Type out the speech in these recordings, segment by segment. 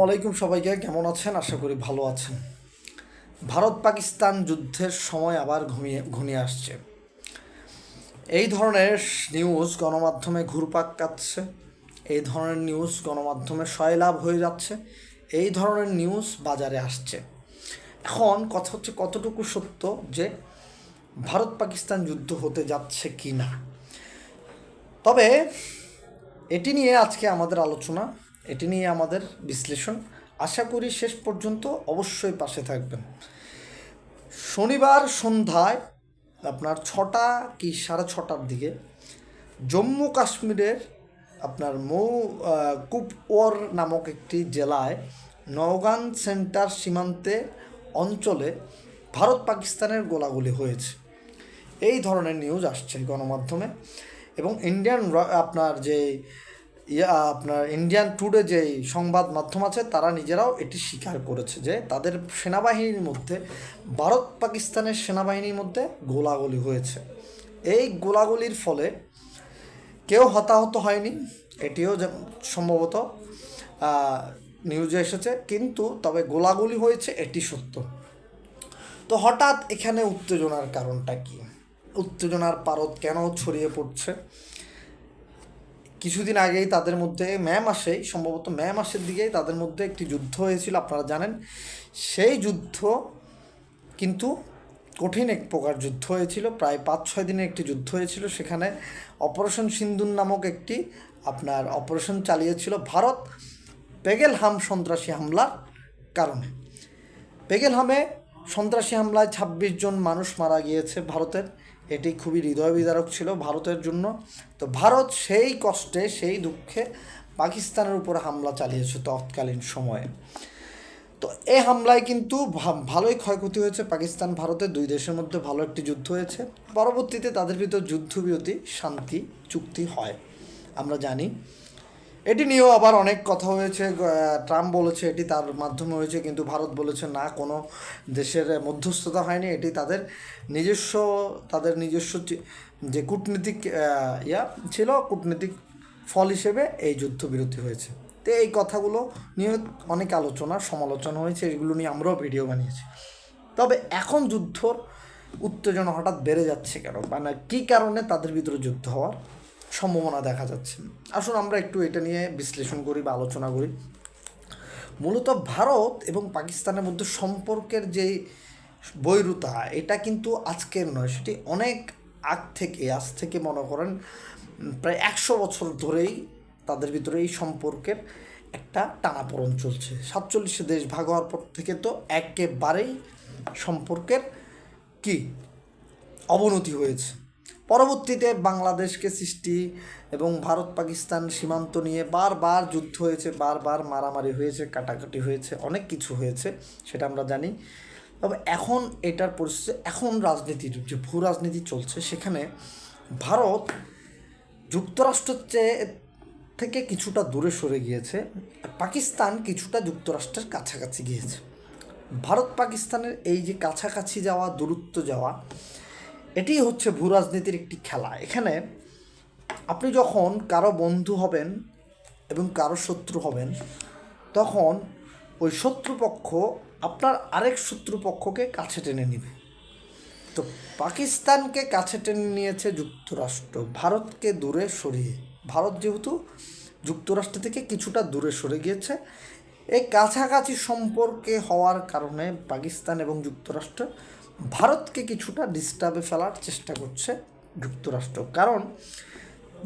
ওয়ালাইকুম সবাইকে, কেমন আছেন? আশা করি ভালো আছেন। ভারত পাকিস্তান যুদ্ধের সময় আবার ঘুমিয়ে, ঘনিয়ে আসছে। এই ধরনের নিউজ গণমাধ্যমে ঘুরপাক কাচ্ছে এই ধরনের নিউজ গণমাধ্যমে সয়লাভ হয়ে যাচ্ছে, এই ধরনের নিউজ বাজারে আসছে। এখন কথা হচ্ছে কতটুকু সত্য যে ভারত পাকিস্তান যুদ্ধ হতে যাচ্ছে কি না তবে এটি নিয়ে আজকে আমাদের আলোচনা এটি নিয়ে আমাদের বিশ্লেষণ। আশা করি শেষ পর্যন্ত অবশ্যই পাশে থাকবেন। শনিবার সন্ধ্যায় আপনার ছটা কি সাড়ে ছটার দিকে জম্মু কাশ্মীরের আপনার মৌ কুপওয়ার নামক একটি জেলায় নওগান সেন্টার সীমান্তে অঞ্চলে ভারত পাকিস্তানের গোলাগুলি হয়েছে। এই ধরনের নিউজ আসছে গণমাধ্যমে এবং ইন্ডিয়ান আপনার যে ইয়া, আপনার ইন্ডিয়ান টুডে যে সংবাদ মাধ্যম আছে, তারা নিজেরাও এটি স্বীকার করেছে যে তাদের সেনাবাহিনীর মধ্যে, ভারত পাকিস্তানের সেনাবাহিনীর মধ্যে গোলাগুলি হয়েছে। এই গোলাগুলির ফলে কেউ হতাহত হয়নি, এটিও সম্ভবত নিউজে এসেছে, কিন্তু তবে গোলাগুলি হয়েছে, এটি সত্য। তো হঠাৎ এখানে উত্তেজনার কারণটা কি? উত্তেজনার পারদ কেন ছড়িয়ে পড়ছে? কিছুদিন আগেই তাদের মধ্যে মে মাসেই সম্ভবত মে মাসের দিকেই তাদের মধ্যে একটি যুদ্ধ হয়েছিল, আপনারা জানেন। সেই যুদ্ধ কিন্তু কঠিন এক প্রকার যুদ্ধ হয়েছিল, প্রায় পাঁচ ছয় দিনের একটি যুদ্ধ হয়েছিল। সেখানে অপারেশন সিন্দুর নামক একটি আপনার অপারেশন চালিয়েছিল ভারত পেগেলহাম সন্ত্রাসী হামলার কারণে। পেগেলহামে সন্ত্রাসী হামলায় ছাব্বিশ জন মানুষ মারা গিয়েছে ভারতের। এটি খুবই হৃদয় বিদারক ছিল ভারতের জন্য। তো ভারত সেই কষ্টে, সেই দুঃখে পাকিস্তানের উপর হামলা চালিয়েছে তৎকালীন সময়ে। তো এ হামলায় কিন্তু ভালোই ক্ষয়ক্ষতি হয়েছে পাকিস্তান ভারতের দুই দেশের মধ্যে ভালো একটি যুদ্ধ হয়েছে। পরবর্তীতে তাদের ভিতর যুদ্ধবিরতি, শান্তি, চুক্তি হয়। আমরা জানি এটি নিয়েও আবার অনেক কথা হয়েছে ট্রাম্প বলেছে এটি তার মাধ্যমে হয়েছে, কিন্তু ভারত বলেছে না, কোনো দেশের মধ্যস্থতা হয়নি, এটি তাদের নিজস্ব তাদের নিজস্ব যে কূটনীতিক ইয়া ছিল, কূটনীতিক ফল হিসেবে এই যুদ্ধ যুদ্ধবিরতি হয়েছে। তো এই কথাগুলো নিয়ে অনেক আলোচনা, সমালোচনা হয়েছে, এগুলো নিয়ে আমরাও ভিডিও বানিয়েছি। তবে এখন যুদ্ধর উত্তেজনা হঠাৎ বেড়ে যাচ্ছে কেন? মানে কী কারণে তাদের ভিতরে যুদ্ধ হওয়ার? সম্ভাবনা দেখা যাচ্ছে। আসুন আমরা একটু এটা নিয়ে বিশ্লেষণ করি বা আলোচনা করি। মূলত ভারত এবং পাকিস্তানের মধ্যে সম্পর্কের যে বৈরুতা, এটা কিন্তু আজকের নয়, সেটি অনেক আগ থেকে, আজ থেকে মনে করেন, প্রায় একশো বছর ধরেই তাদের ভিতরে এই সম্পর্কের একটা টানাপোড়ন চলছে। সাতচল্লিশে দেশ ভাগ হওয়ার পর থেকে তো একেবারেই সম্পর্কের কি? অবনতি হয়েছে। পরবর্তীতে বাংলাদেশকে সৃষ্টি এবং ভারত পাকিস্তান সীমান্ত নিয়ে বারবার যুদ্ধ হয়েছে, বারবার মারামারি হয়েছে, কাটাকাটি হয়েছে, অনেক কিছু হয়েছে, সেটা আমরা জানি। তবে এখন এটার পরিস্থিতি, এখন রাজনীতির যে ভূ রাজনীতি চলছে, সেখানে ভারত যুক্তরাষ্ট্রের চেয়ে থেকে কিছুটা দূরে সরে গিয়েছে পাকিস্তান কিছুটা যুক্তরাষ্ট্রের কাছাকাছি গিয়েছে। ভারত পাকিস্তানের এই যে কাছাকাছি যাওয়া, দূরত্ব যাওয়া এটি হচ্ছে ভূ রাজনীতির একটি খেলা। এখানে আপনি যখন কারও বন্ধু হবেন এবং কারও শত্রু হবেন, তখন ওই শত্রুপক্ষ আপনার আরেক শত্রুপক্ষকে কাছে টেনে নেবে। তো পাকিস্তানকে কাছে টেনে নিয়েছে যুক্তরাষ্ট্র। ভারতকে দূরে সরিয়ে, ভারত যেহেতু যুক্তরাষ্ট্র থেকে কিছুটা দূরে সরে গিয়েছে এই কাছাকাছি সম্পর্কে হওয়ার কারণে পাকিস্তান এবং যুক্তরাষ্ট্র ভারতকে কিছুটা ডিস্টার্বে ফেলার চেষ্টা করছে যুক্তরাষ্ট্র। কারণ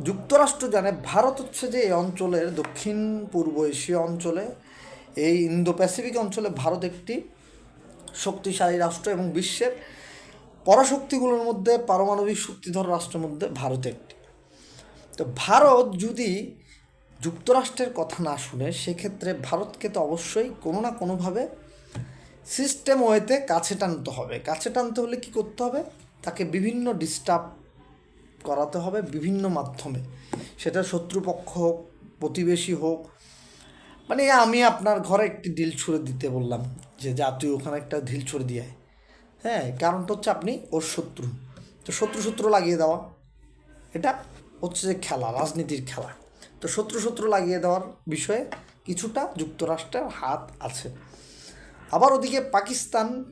যুক্তরাষ্ট্র জানে ভারত হচ্ছে যে এই অঞ্চলের দক্ষিণ পূর্ব এশীয় অঞ্চলে, এই ইন্দো প্যাসিফিক অঞ্চলে ভারত একটি শক্তিশালী রাষ্ট্র এবং বিশ্বের পরাশক্তিগুলোর মধ্যে পারমাণবিক শক্তিধর রাষ্ট্রের মধ্যে ভারত একটি। তো ভারত যদি যুক্তরাষ্ট্রের কথা না শুনে সেক্ষেত্রে ভারতকে তো অবশ্যই কোনো না কোনোভাবে সিস্টেম ওয়েতে কাছে টানতে হবে। কাছে টানতে হলে কি করতে হবে? তাকে বিভিন্ন ডিস্টার্ব করাতে হবে বিভিন্ন মাধ্যমে। সেটা শত্রুপক্ষ হোক, প্রতিবেশী হোক। মানে আমি আপনার ঘরে একটি ডিল ছুঁড়ে দিতে বললাম যে, যা, তুই ওখানে একটা ঢিল ছুঁড়ে দিয়ে। হ্যাঁ কারণটা হচ্ছে আপনি ওর শত্রু। তো শত্রু শত্রু লাগিয়ে দেওয়া। এটা হচ্ছে যে খেলা, রাজনীতির খেলা। তো শত্রু শত্রু লাগিয়ে দেওয়ার বিষয়ে কিছুটা যুক্তরাষ্ট্রের হাত আছে। আবার ওদিকে পাকিস্তান,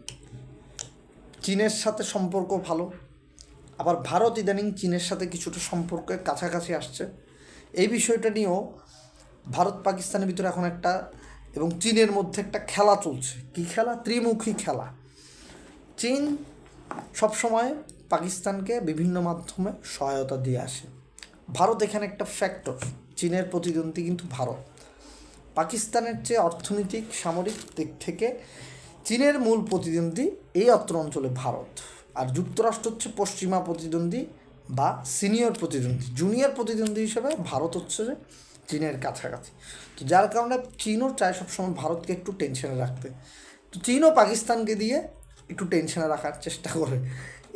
চীনের সাথে সম্পর্ক ভালো। আবার ভারত ইদানিং চীনের সাথে কিছুটা সম্পর্কের কাছাকাছি আসছে। এই বিষয়টা নিয়েও ভারত, পাকিস্তানের ভিতরে এখন একটা এবং চীনের মধ্যে একটা খেলা চলছে। কী খেলা? ত্রিমুখী খেলা। চীন সবসময় পাকিস্তানকে বিভিন্ন মাধ্যমে সহায়তা দিয়ে আসে। ভারত এখানে একটা ফ্যাক্টর চীনের প্রতিদ্বন্দ্বী কিন্তু ভারত। পাকিস্তানের চেয়ে অর্থনৈতিক, সামরিক দিক থেকে চীনের মূল প্রতিদ্বন্দ্বী এই অত্র অঞ্চলে ভারত। আর যুক্তরাষ্ট্র হচ্ছে পশ্চিমা প্রতিদ্বন্দ্বী বা সিনিয়র প্রতিদ্বন্দ্বী। জুনিয়র প্রতিদ্বন্দ্বী হিসেবে ভারত হচ্ছে যে চীনের কাছাকাছি। তো যার কারণে চীনও চায় সবসময় ভারতকে একটু টেনশনে রাখতে। তো চীনও পাকিস্তানকে দিয়ে একটু টেনশনে রাখার চেষ্টা করে।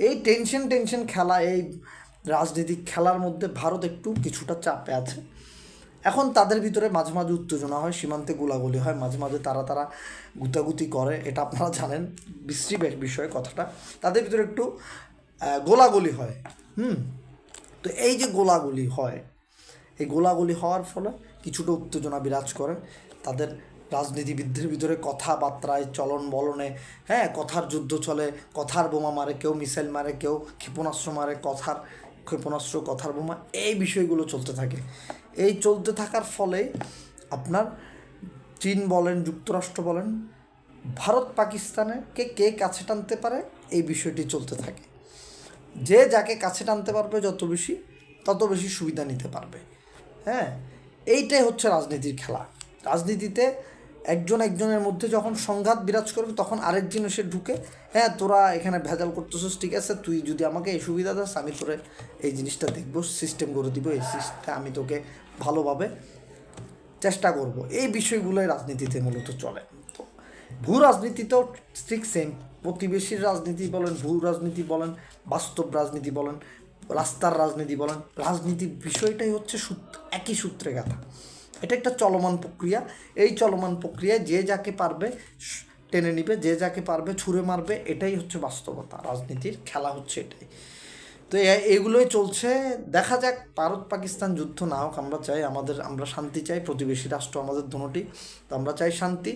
এই টেনশন টেনশন খেলা, এই রাজনৈতিক খেলার মধ্যে ভারত একটু কিছুটা চাপে আছে। এখন তাদের ভিতরে মাঝে মাঝে উত্তেজনা হয়, সীমান্তে গোলাগুলি হয়, মাঝে মাঝে তারা তারা গুতাগুতি করে, এটা আপনারা জানেন, বিশ্রী বিষয় কথাটা। তাদের ভিতরে একটু গোলাগুলি হয়, হুম? তো এই যে গোলাগুলি হয়, এই গোলাগুলি হওয়ার ফলে কিছুটা উত্তেজনা বিরাজ করে। তাদের রাজনীতিবিদদের ভিতরে কথাবার্তায় চলন বলনে হ্যাঁ কথার যুদ্ধ চলে, কথার বোমা মারে, কেউ মিসাইল মারে, কেউ ক্ষেপণাস্ত্র মারে, কথার, ক্ষেপণাস্ত্র, কথার বোমা, এই বিষয়গুলো চলতে থাকে। এই চলতে থাকার ফলে আপনার চীন বলেন, যুক্তরাষ্ট্র বলেন, ভারত পাকিস্তানকে কে কে কাছে টানতে পারে, এই বিষয়টি চলতে থাকে। যে যাকে কাছে টানতে পারবে যত বেশি, তত বেশি সুবিধা নিতে পারবে। হ্যাঁ এইটাই হচ্ছে রাজনীতির খেলা। রাজনীতিতে একজন একজনের মধ্যে যখন সংঘাত বিরাজ করবে, তখন আরেকজন এসে ঢুকে হ্যাঁ তোরা এখানে ভেজাল করতেছিস, ঠিক আছে, তুই যদি আমাকে এই সুবিধা দাস, আমি তোরে এই জিনিসটা দেখব সিস্টেম করে দিব, এই সিস্টেম আমি তোকে ভালোভাবে চেষ্টা করব। এই বিষয়গুলোই রাজনীতিতে মূলত চলে। তো ভূ রাজনীতিতেও ঠিক সেম প্রতিবেশীর রাজনীতি বলেন, ভূ রাজনীতি বলেন, বাস্তব রাজনীতি বলেন, রাস্তার রাজনীতি বলেন রাজনীতির বিষয়টাই হচ্ছে সূত্র একই সূত্রে গাথা। এটা একটা চলমান প্রক্রিয়া। এই চলমান প্রক্রিয়ায় যে যাকে পারবে টেনে নিবে, যে যাকে পারবে ছুঁড়ে মারবে, এটাই হচ্ছে বাস্তবতা। রাজনীতির খেলা হচ্ছে এটাই। তো এগুলোই চলছে। দেখা যাক, ভারত পাকিস্তান যুদ্ধ না হোক, আমরা চাই আমাদের, আমরা শান্তি চাই, প্রতিবেশী রাষ্ট্র আমাদের দুটি, তো আমরা চাই শান্তি।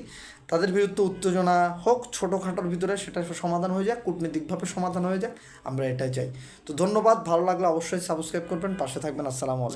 তাদের বিরুদ্ধে উত্তেজনা হোক, ছোটোখাটোর ভিতরে সেটা সমাধান হয়ে যাক, কূটনৈতিকভাবে সমাধান হয়ে যাক, আমরা এটাই চাই। তো ধন্যবাদ, ভালো লাগলে অবশ্যই সাবস্ক্রাইব করবেন, পাশে থাকবেন, আসসালামু আলাইকুম।